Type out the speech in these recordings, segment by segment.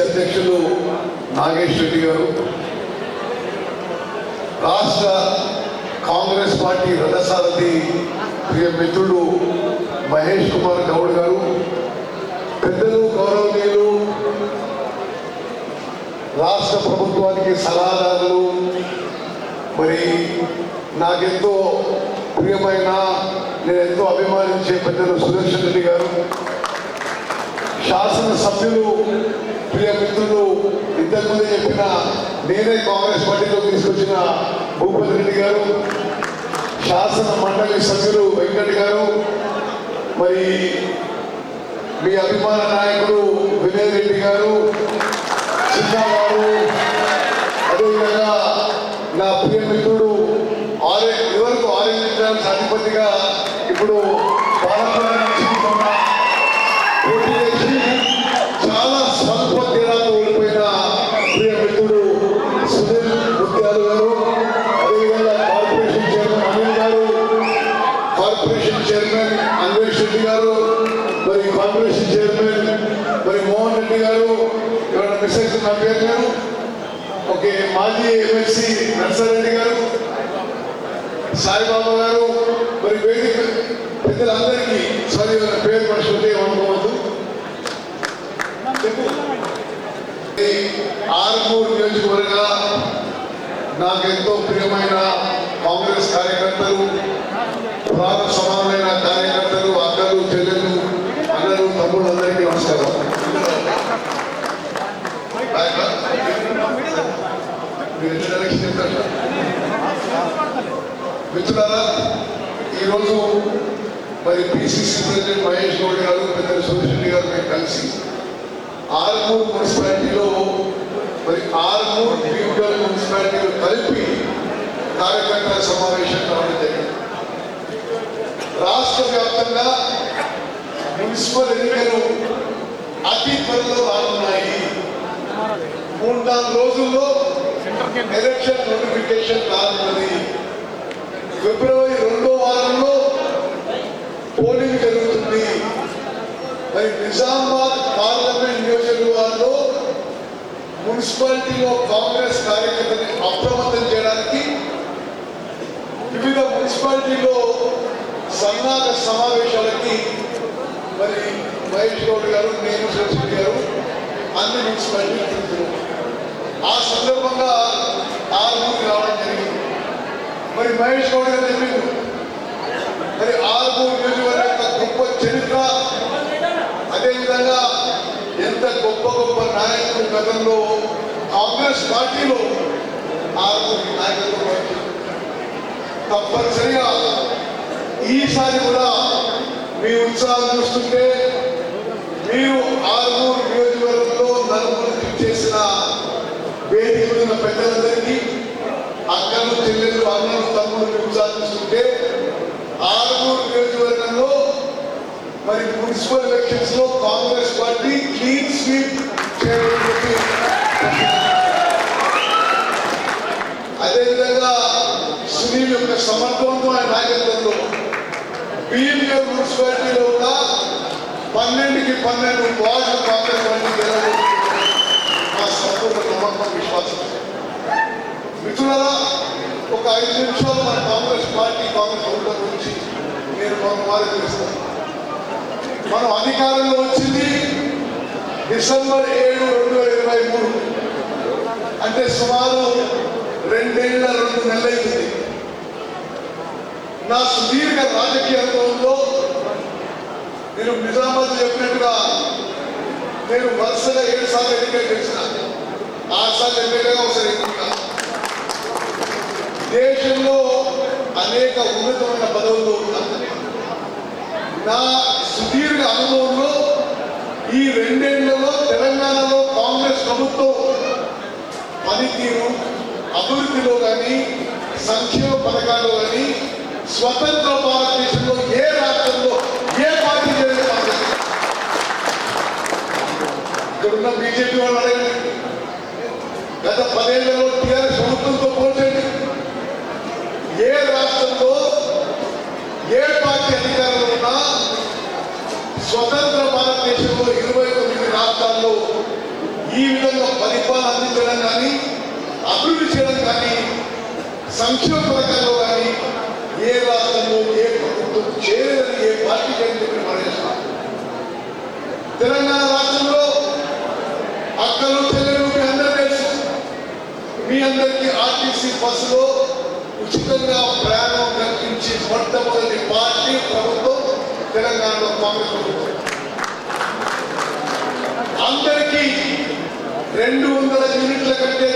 అధ్యక్షులు నాగేష్ రెడ్డి గారు రాష్ట్ర కాంగ్రెస్ పార్టీ రథసారథి ప్రియ మిత్రుడు మహేష్ కుమార్ గౌడ్ గారు పెద్దలు గౌరవనీయులు రాష్ట్ర ప్రభుత్వానికి సలహాదారులు మరి నాకెంతో ప్రియమైన నేను ఎంతో అభిమానించే పెద్దలు సుదర్శన్ రెడ్డి గారు శాసనసభ్యులు ప్రియ మిత్రులు ఇంతకుముందు చెప్పిన నేనే కాంగ్రెస్ పార్టీలో తీసుకొచ్చిన భూపతి రెడ్డి గారు శాసన మండలి సభ్యులు వెంకట్ గారు మరి మీ అభిమాన నాయకుడు వినయ్ రెడ్డి గారు చిన్నవారు అదేవిధంగా నా ప్రియ మిత్రుడు ఆరెంజ్ ఇదివరకు ఆరెంజ్ గ్రామ్స్ అధిపతిగా ఇప్పుడు అయితే గారు ఓకే మాజీ ఎమ్మెల్సీ నర్సారెడ్డి గారు సాయిబాబా గారు మరి వేదిక పెద్దలందరికీ సారీ పేరు మర్చిపోతే అనుకోవద్దు చెప్పు. ఆర్మూర్ నియోజకవర్గ నాకెంతో ప్రియమైన కాంగ్రెస్ కార్యకర్తలు ప్రాణ సమానమైన కార్యకర్తలు అక్కలు చెల్లెలు అన్నలు తమ్ముళ్ళు అందరికీ నమస్కారం మీరు ఎన్ని ఎలక్షన్ చెప్తారు మిత్రులారా ఈరోజు మరి పిసిసి ప్రెసిడెంట్ మహేష్ గౌడ్ గారు పెద్ద సురేష్ రెడ్డి గారు మేము కలిసి ఆర్మూర్ మున్సిపాలిటీలో మరి ఆర్మూర్ బీగల్ మున్సిపాలిటీలు కలిపి కార్యకర్త సమావేశం కావడం జరిగింది. రాష్ట్ర వ్యాప్తంగా మున్సిపల్ ఎన్నికలు అతి త్వరలో రానున్నాయి. మూడు నాలుగు రోజుల్లో ఎలక్షన్ నోటిఫికేషన్ రానున్నది. ఫిబ్రవరి మరి నిజామాబాద్ పార్లమెంట్ నియోజకవర్గంలో మున్సిపాలిటీలో కాంగ్రెస్ కార్యకర్తని అప్రమత్తం చేయడానికి వివిధ మున్సిపాలిటీలో సన్నాహ సమావేశాలకి మరి మహేష్ గౌడ్ గారు నేను శివశెట్టి గారు అన్ని మున్సిపాలిటీ ఆ సందర్భంగా ఆరుగురు రావడం జరిగింది. మరి మహేష్ గౌడ్ గారు చెప్పిండు. మరి ఆరు నియోజకవర్గం యొక్క గొప్ప చరిత్ర అదేవిధంగా ఎంత గొప్ప గొప్ప నాయకులు గతంలో కాంగ్రెస్ పార్టీలో ఆరుగురు తప్పనిసరిగా ఈసారి కూడా మీ ఉత్సాహం చూస్తుంటే మీరు ఆరుగురు నియోజకవర్గంలో నలుగురు చేసిన వేదికలున్న పెద్దలందరికీ అక్కలు చెల్లెలు అన్నలు తమ్ముడు ఉత్సాహం చూస్తుంటే ఆరుగురు నియోజకవర్గంలో మరి మున్సిపల్ ఎలక్షన్స్లో కాంగ్రెస్ పార్టీ క్లీన్ స్వీప్ చేయడం అదేవిధంగా సునీల్ యొక్క సమర్థవంతమైన నాయకత్వంలో బిఎంఆర్ మున్సిపాలిటీలో కూడా పన్నెండుకి పన్నెండు వార్డు కాంగ్రెస్ పార్టీ గెలవబోతుంది మా సంపూర్ణ నమ్మకం విశ్వాసం. మిత్రులరా ఒక ఐదు నిమిషాలు మన కాంగ్రెస్ పార్టీ కాంగ్రెస్ ప్రభుత్వం గురించి నేను మన వారికి తెలుస్తాను. మనం అధికారంలో వచ్చింది డిసెంబర్ ఏడు రెండు వేల ఇరవై మూడు. అంటే సుమారు రెండేళ్ళ రెండు నెలలైంది. నా సుదీర్ఘ రాజకీయ అనుభవంలో నేను నిజామాబాద్ చెప్పినట్టుగా నేను వరుసగా ఏడు సార్లు ఎన్నికలు గెలిచిన ఆరు సార్లు ఎమ్మెల్యేగా ఒకసారి ఎన్నిక దేశంలో అనేక ఉన్నతమైన పదవుల్లో ఉన్నాను నా సుదీర్ఘ అనుభవంలో ఈ రెండేళ్ళలో తెలంగాణలో కాంగ్రెస్ ప్రభుత్వం పనితీరు అభివృద్ధిలో కానీ సంక్షేమ పథకాల్లో కానీ స్వతంత్ర భారతదేశంలో ఏ రాష్ట్రంలో ఏ పార్టీ చేయలేదు ఇక్కడున్న బీజేపీ వాళ్ళు. అడగండి గత పదేళ్ళలో టీఆర్ఎస్ ప్రభుత్వంతో పోల్చండి. ఏ రాష్ట్రంలో ఏ పార్టీ అధికారంలో ఉన్నా స్వతంత్ర భారతదేశంలో ఇరవై తొమ్మిది రాష్ట్రాల్లో ఈ విధంగా పరిపాలన అందించడం కానీ అభివృద్ధి చేయడం కానీ సంక్షేమ పథకాల్లో కానీ ఏ రాష్ట్రంలో ఏ ప్రభుత్వం చేయలేదని ఏ పార్టీ చేయని చెప్పి మనం తెలంగాణ రాష్ట్రంలో అక్కలు చెల్లెలు మీ అందరూ తెలుసు. మీ అందరికీ ఆర్టీసీ బస్సులో ఉచితంగా ప్రయాణం కల్పించి మొట్టమొదటి పార్టీ ప్రభుత్వం తెలంగాణలో కాంగ్రెస్ ప్రభుత్వం. అందరికీ రెండు వందల యూనిట్ల కంటే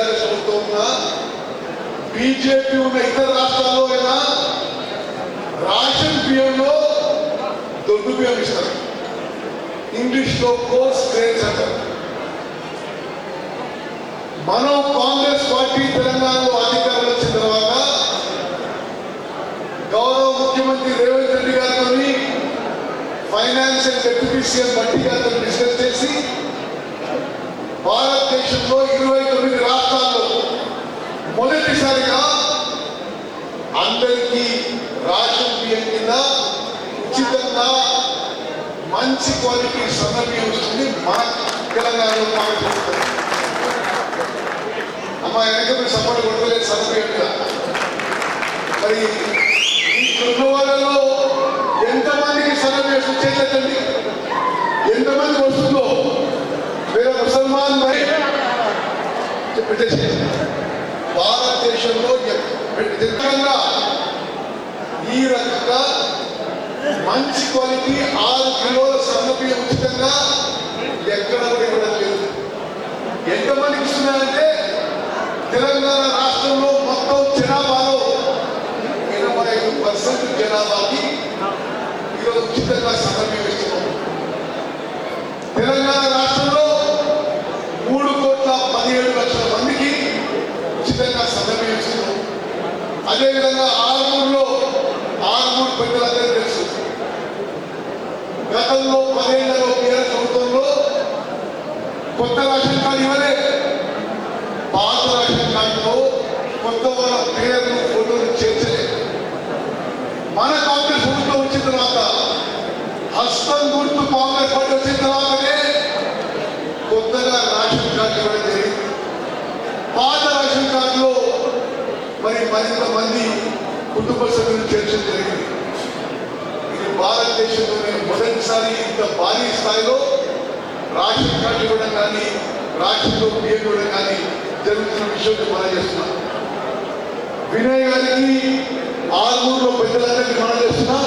ఇక్కడ బీఆర్ఎస్ ప్రభుత్వం ఉన్న బీజేపీ ఉన్న ఇతర రాష్ట్రాల్లో అయినా రాషన్ బియ్యంలో దొడ్డు బియ్యం ఇస్తారు. ఇంగ్లీష్లో కోర్స్ గ్రేడ్స్ అంటారు. మనం కాంగ్రెస్ పార్టీ తెలంగాణలో అధికారం వచ్చిన తర్వాత గౌరవ ముఖ్యమంత్రి రేవంత్ రెడ్డి గారితో ఫైనాన్స్ అండ్ డెప్యూటీ సీఎం మట్టి గారితో డిస్కస్ చేసి భారతదేశంలో ఇరవై తప్పనిసరిగా అందరికీ రాషన్ బియ్యం కింద ఉచితంగా మంచి క్వాలిటీ సన్న బియ్యం వస్తుంది మన తెలంగాణలో కాంగ్రెస్ ప్రభుత్వం. అమ్మా వెనక మీరు సపోర్ట్ కొట్టలేదు సన్న బియ్యం మీద మరి ఈ కుటుంబాలలో ఎంతమందికి సన్న బియ్యం చేయలేదండి? ఎంతమంది వస్తుందో? వేరే ముసల్మాన్ మరి చెప్పేసి దేశంలో ఈ రకంగా మంచి క్వాలిటీ ఆరు కిలోల సన్నబియ్యం ఉచితంగా ఎక్కడ కూడా ఇవ్వడం లేదు. ఎంతమందికి ఇస్తున్నారంటే తెలంగాణ రాష్ట్రంలో మొత్తం జనాభాలో ఎనభై ఐదు పర్సెంట్ జనాభాకి ఈరోజు ఉచితంగా సన్నబియ్యం ఇస్తున్నాం తెలంగాణ రాష్ట్రంలో మూడు కోట్ల పదిహేడు లక్షల మందికి ఉచితంగా సన్నబియ్యం ఇస్తున్నాం అదేవిధంగా ఆరుమూరులో ఆరుమూరు పెద్దలందరూ తెలుసు. గతంలో పదేళ్ళలో కేంద్ర ప్రభుత్వంలో కొత్త రేషన్ కార్డు ఇవ్వలే. పాత రేషన్ కార్డులో కొత్త వాళ్ళ పేర్లు ఫోటోలు చేర్చలే మన కాంగ్రెస్ ప్రభుత్వం వచ్చిన తర్వాత హస్తం గుర్తు కాంగ్రెస్ పార్టీ వచ్చిన తర్వాతనే కొత్తగా రేషన్ కార్డు ఇవ్వడం జరిగింది పాత రేషన్ కార్డులో మరి మరింత మంది కుటుంబ సభ్యులు చేర్చడం జరిగింది. ఇది భారతదేశంలోనే మొదటిసారి ఇంత భారీ స్థాయిలో రాషన్ కార్డు ఇవ్వడం కానీ రాష్ట్రంలో బియ్యం ఇవ్వడం కానీ జరుగుతున్న విషయం మనం చేస్తున్నాం. వినయ్ గారికి ఆరుమూరులో పెద్దలందరికీ మనం చేస్తున్నాం.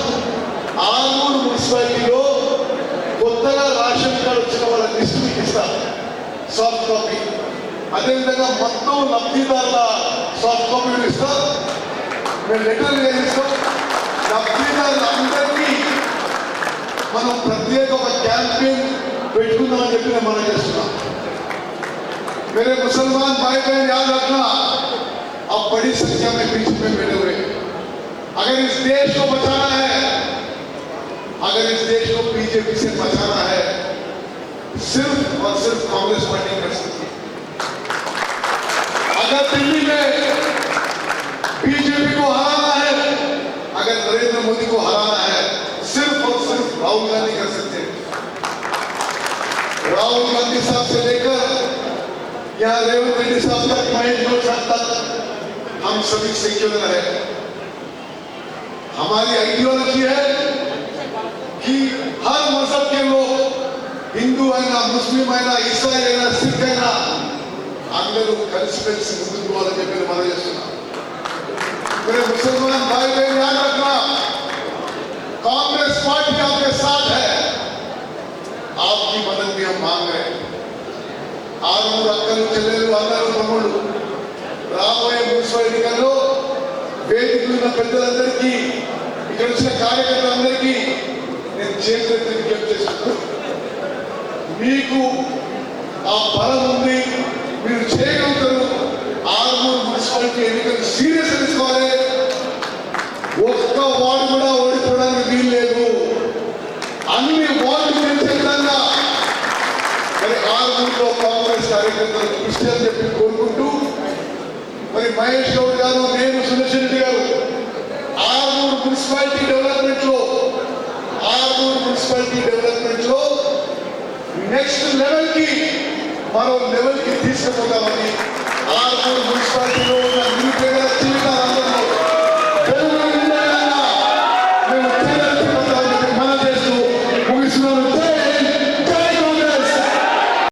ఆరుమూరు మున్సిపాలిటీలో కొత్తగా రాషన్ కార్డు వచ్చిన వాళ్ళ లిస్ట్ మీకు ఇస్తాం. Soft copy. అదేవిధంగా మొత్తం లబ్ధిదారుల సాఫ్ట్ కాపీలు ఇస్తాం మేము లెటర్లు ఇస్తాం లబ్ధిదారులందరికీ మనం ప్రత్యేక ఒక క్యాంపెయిన్ పెట్టుకుందామని చెప్పి నేను మనం చేస్తున్నాం मेरे मुसलमान भाई बहन याद रखना अब बड़ी संख्या में बीच में बैठे हुए हैं। अगर इस देश को बचाना है अगर इस देश को बीजेपी से बचाना है सिर्फ और सिर्फ कांग्रेस पार्टी कर सकती है अगर दिल्ली में। बीजेपी को हराना है। अगर नरेंद्र मोदी को हराना है, सिर्फ़ और सिर्फ़ राहुल गांधी कर सकते राहुल गांधी साहब से लेकर या रेवंत रेड्डी साहब तक, महेश जोशा तक हम सभी सेक्युलर है। हमारी आइडियोलॉजी है कि हर मज़हब के लोग हिंदू है ना मुस्लिम है ना ईसाई है ना सिख है ना అందరూ కలిసిమెలిసి ముందుకు పోవాలని చెప్పి మనం చేస్తున్నాం मेरे मुसलमान भाई बहन याद रखना कांग्रेस पार्टी आपके साथ है आपकी मदद भी हम मांग रहे हैं ఆరుగురు అక్కలు చెల్లెలు అందరూ తమ్ముళ్ళు రాబోయే మున్సిపల్ ఎన్నికల్లో వేదిక ఉన్న పెద్దలందరికీ ఇక్కడ వచ్చిన కార్యకర్తలందరికీ నేను చేతులెత్తి విజ్ఞప్తి చేస్తున్నాను మీకు ఆ బలం ఉంది మీరు చేయగలుగుతారు. ఆరుగురు మున్సిపాలిటీ ఎన్నికలు సీరియస్ తీసుకోవాలి ఒక్క వార్డు కూడా ఓడిపోవడానికి వీలు లేదు. అన్ని వార్డు గెలిచే విధంగా మరి ఆరు ఆరుగురులో కాంగ్రెస్ కార్యకర్తలు కృషి అని చెప్పి కోరుకుంటూ మరి మహేష్ గౌడ్ గారు నేను సురేష్ రెడ్డి గారు ఆరుగురు మున్సిపాలిటీ డెవలప్మెంట్లో ఆరుగురు మున్సిపాలిటీ డెవలప్మెంట్లో నెక్స్ట్ లెవెల్కి మరో లెవెల్కి తీసుకుపోతామని ఆరుగురు మున్సిపాలిటీలో ఉన్న నిరుపేద